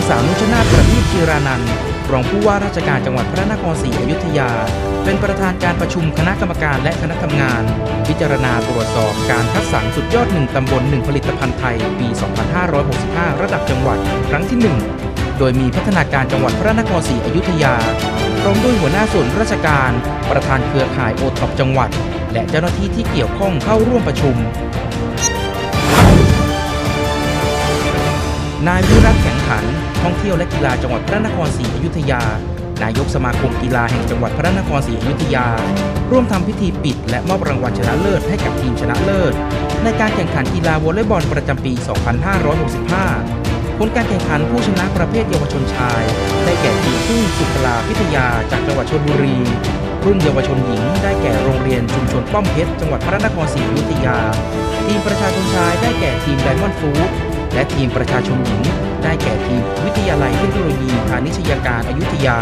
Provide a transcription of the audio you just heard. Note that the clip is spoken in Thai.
างสาวนุชนาถประทีปจีรานันท์รองผู้ว่าราชการจังหวัดพระนครศรีอยุธยา เป็นประธานการประชุมคณะกรรมการและคณะทำงาน พิจารณาตรวจสอบการคัดสรรสุดยอดหนึ่งตำบลหนึ่งผลิตภัณฑ์ไทย ปี 2565 ระดับจังหวัด ครั้งที่ 1 โดยมีพัฒนาการจังหวัดพระนครศรีอยุธยาพร้อมด้วยหัวหน้าส่วนราชการ ประธานเครือข่ายโอท็อปจังหวัด และเจ้าหน้าที่ที่เกี่ยวข้องเข้าร่วมประชุม นายวิรัตแข็งขัน ท่องเที่ยวและกีฬาจังหวัดพระนครศรีอยุธยา นายกสมาคมกีฬาแห่งจังหวัดพระนครศรีอยุธยา ร่วมทำพิธีปิด และมอบรางวัลชนะเลิศให้กับทีมชนะเลิศ ในการแข่งขันกีฬาวอลเลย์บอลประจำปี 2565 ผลการแข่งขันผู้ชนะประเภทเยาวชนชาย ได้แก่ทีมพึ่งสุขลาพิทยาจากจังหวัดชลบุรีรุ่นเยาวชนหญิงได้แก่โรงเรียนชุมชนป้อมเพชรจังหวัดพระนครศรีอยุธยา ทีมประชาชนชายได้แก่ทีมไดมอนด์ฟู้ด และทีมประชาชนหญิง ได้แก่ทีมวิทยาลัยเทคโนโลยีพาณิชยการอายุทยา